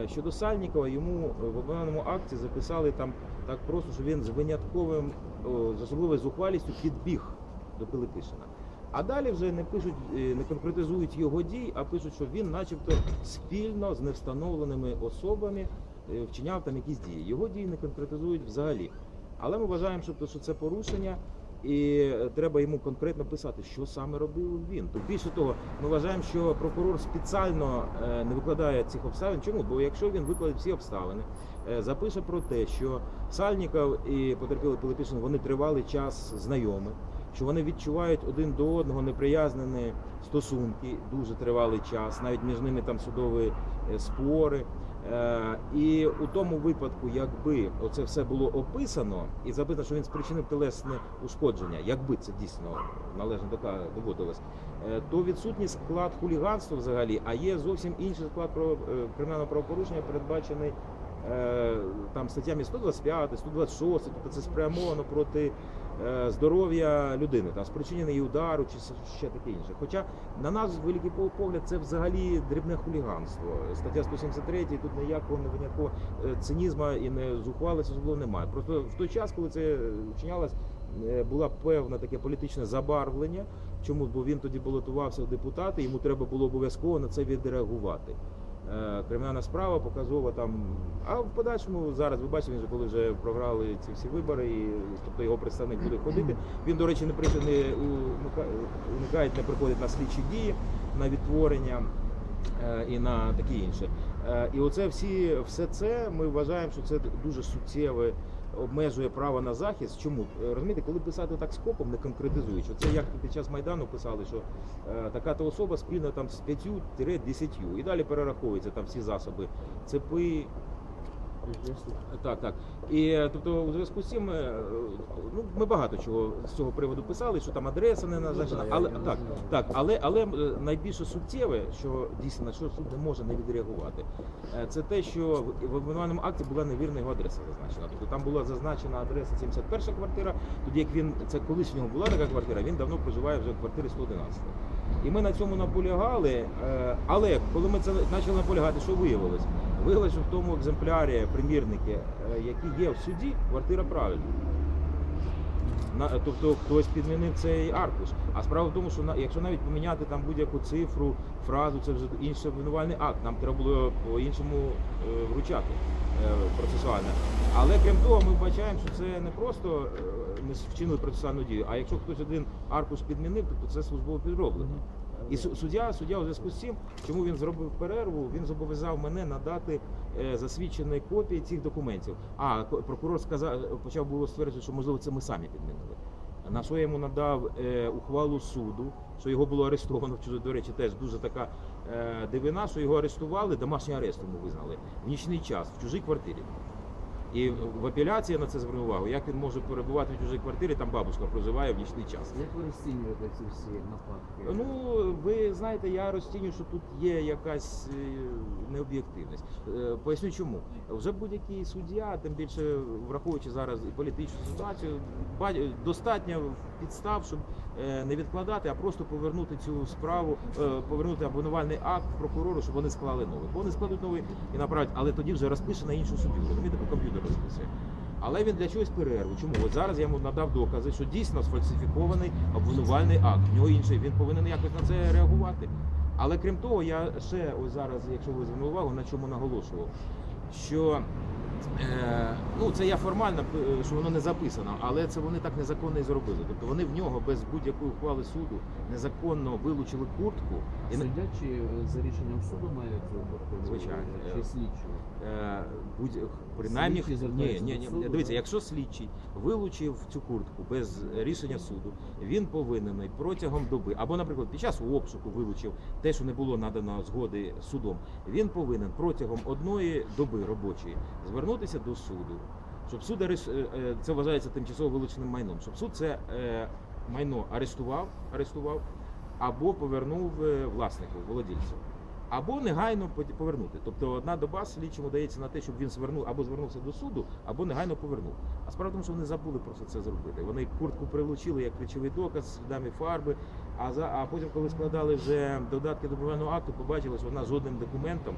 Е, Щодо Сальнікова, йому е, в обвинувальному акті записали там так просто, що він з винятковим з особливою зухвалістю підбіг до Пилипишина. А далі вже не пишуть, е, не конкретизують його дій, а пишуть, що він, начебто, спільно з невстановленими особами вчиняв там якісь дії. Його дії не конкретизують взагалі. Але ми вважаємо, що це порушення, і е, треба йому конкретно писати, що саме робив він. То більше того, ми вважаємо, що прокурор спеціально е, не викладає цих обставин. Чому? Бо якщо він викладе всі обставини, е, запише про те, що Сальніков і потерпілий Пилипишин вони тривалий час знайомі, що вони відчувають один до одного неприязнені стосунки, дуже тривалий час, навіть між ними там судові спори. Е, І у тому випадку, якби оце все було описано і записано, що він спричинив телесне ушкодження, якби це дійсно належно дока- доводилось, е, то відсутній склад хуліганства взагалі, а є зовсім інший склад е, кримінального правопорушення, передбачений там статтями 125, 126, тобто це спрямовано проти здоров'я людини, там спричинений удару чи ще таке інше. Хоча на нас великий по- погляд це взагалі дрібне хуліганство. Стаття 173, тут ніякого не ніякого е, цинізму і не зухвалості особливо немає. Просто в той час, коли це вчинялось, е, була певна таке політичне забарвлення. Чому? Бо він тоді балотувався в депутати, йому треба було обов'язково на це відреагувати. Е, Кримінальна справа показова там. А в подальшому зараз ви бачите, він коли вже програли ці всі вибори, і тобто його представник буде ходити. Він, до речі, не прийшов, не уникають, не приходить на слідчі дії, на відтворення е, і на таке інше. Е, І оце всі, все це ми вважаємо, що це дуже суттєве обмежує право на захист. Чому Е, розумієте, коли писати так скопом, не конкретизуючи, це як під час майдану писали, що е, така то особа спільно там з 5-10, і далі перераховуються там всі засоби, цепи. Так, так. І тобто, у зв'язку з цим е, ну, ми багато чого з цього приводу писали, що там адреса не назначена, але так, так, але але е, найбільше суттєве, що дійсно на що суд не може не відреагувати, е, це те, що в- обвинувальному акті була невірна його адреса зазначена. Тобто там була зазначена адреса 71 квартира, тоді як він це колись в нього була така квартира, він давно проживає вже в квартирі 111. І ми на цьому наполягали, але коли ми це почали наполягати, що виявилось? Що в тому екземплярі примірники, е, які є в суді, квартира правильна. На, тобто хтось підмінив цей аркуш. А справа в тому, що на, якщо навіть поміняти там будь-яку цифру, фразу, це вже інший обвинувальний акт. Нам треба було по-іншому е, вручати е, процесуально. Але крім того, ми вбачаємо, що це не просто е, ми вчинили процесуальну дію, а якщо хтось один аркуш підмінив, то це службово підроблено. І суддя, суддя у зв'язку з цим, чому він зробив перерву, він зобов'язав мене надати е, засвідчені копії цих документів. А прокурор сказав, почав було стверджувати, що можливо це ми самі підмінили. На що я йому надав е, ухвалу суду, що його було арестовано. До речі, теж дуже така е, дивина, що його арештували, домашній арест йому визнали в нічний час в чужій квартирі. І в апеляції на це звернув увагу, як він може перебувати в чужій квартирі, там бабушка проживає в нічний час. Як ви розцінюєте ці всі нападки? Ну, ви знаєте, я розцінюю, що тут є якась е, необ'єктивність. Е, Поясню чому. Вже будь-який суддя, тим більше враховуючи зараз і політичну ситуацію, ба- достатньо підстав, щоб е, не відкладати, а просто повернути цю справу, е, повернути обвинувальний акт прокурору, щоб вони склали новий. Бо вони складуть новий і направлять, але тоді вже розпише на іншу суддю. Розумієте, по комп'ютер розписує. Але він для чогось перерву. Чому? От зараз я йому надав докази, що дійсно сфальсифікований обвинувальний акт. В нього інший, він повинен якось на це реагувати. Але крім того, я ще ось зараз, якщо ви звернули увагу, на чому наголошував, що ну це я формально, е, що воно не записано, але це вони так незаконно і зробили. Тобто вони в нього без будь-якої ухвали суду незаконно вилучили куртку і чи е, за рішенням суду цю? Звичайно. Чи слідчого? Е, будь принаймні ні, ні, ні. суду, Дивіться, якщо слідчий вилучив цю куртку без рішення суду, він повинен протягом доби, або, наприклад, під час обшуку вилучив те, що не було надано згоди судом. Він повинен протягом одної доби робочої звернутися до суду, щоб суд е, е, це вважається тимчасово вилученим майном, щоб суд це е, майно арештував, арештував або повернув власнику, володільцю. Або негайно повернути. Тобто одна доба слідчому дається на те, щоб він звернув або звернувся до суду, або негайно повернув. А справа в тому, що вони забули просто це зробити. Вони куртку прилучили як ключовий доказ, слідами фарби. А за а потім, коли складали вже додатки до обвинувального акту, побачили, що вона жодним документом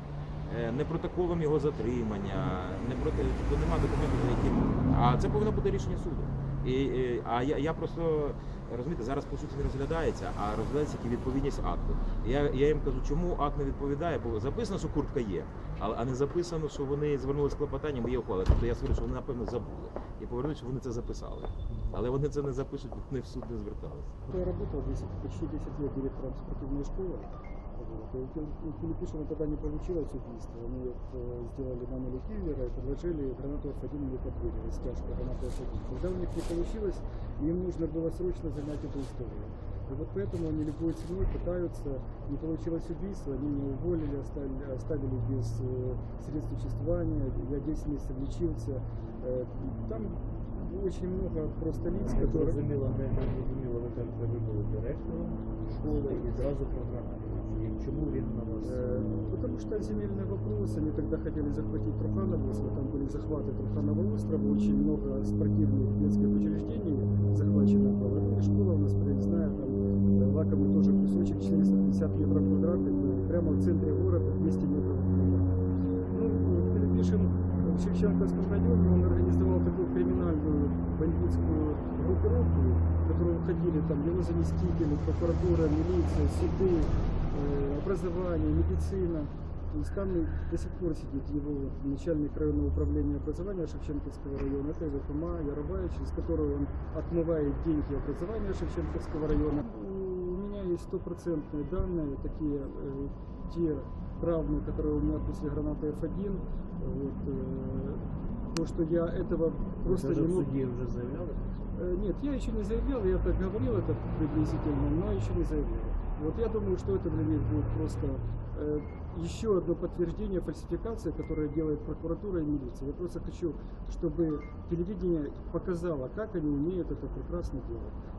не протоколом його затримання, не проти, тобто немає документів, за яким. А це повинно бути рішення суду. І, і- а я, я просто розумієте, зараз по суті не розглядається, а розглядається тільки відповідність акту. Я, я їм кажу, чому акт не відповідає, бо записано, що куртка є, але а не записано, що вони звернулися з клопотанням і є ухвали. Тобто я свідчу, що вони напевно забули і повернуть, що вони це записали. Але вони це не запишуть, бо вони в суд не зверталися. Я работал 10, почти 10 лет директором спортивной школы. Вот. И у Пил- у Пилипишина тогда не получилось убийство. Они э, сделали нанили киллера и предложили гранату F1 мне под дверь, растяжку гранаты F1. Когда у них не получилось, им нужно было срочно занять эту историю. И вот поэтому они любой ценой пытаются, не получилось убийство, они меня уволили, оставили, оставили без э, средств существования, я 10 месяцев лечился. Э, там очень много просто лиц, которые... Зрозуміло, не не зрозуміло, ви кажете, ви були директором школи і зразу програмали. Чому він на вас? Э, Потому что земельный вопрос, они тогда хотели захватить Труханово остров, там были захваты Труханова острова, очень много спортивных детских учреждений захвачено было. Ну и школа у нас проездная, там э, лакомый тоже кусочек 450 метров квадратных, э, прямо в центре города, 200 метров квадратных. Ну, Пилипишин в Шевченковском районе, он организовал такую криминальную бандитскую группировку, в которую входили там его заместители, прокуратура, милиция, суды, э, образование, медицина. То есть там и до сих пор сидит его начальник районного управления образования Шевченковского района, это его Фома Яробаевич, из которого он отмывает деньги образования Шевченковского района. У меня есть стопроцентные данные, такие э, те травмы, которые у меня после гранаты F1. Вот, э, то, что я этого просто Даже не в мог... суді вже заявляли? Э, Нет, я еще не заявлял, я так говорил это приблизительно, но еще не заявлял. Вот я думаю, что это для них будет просто э, еще одно подтверждение фальсификации, которое делает прокуратура и милиция. Я просто хочу, чтобы телевидение показало, как они умеют это прекрасно делать.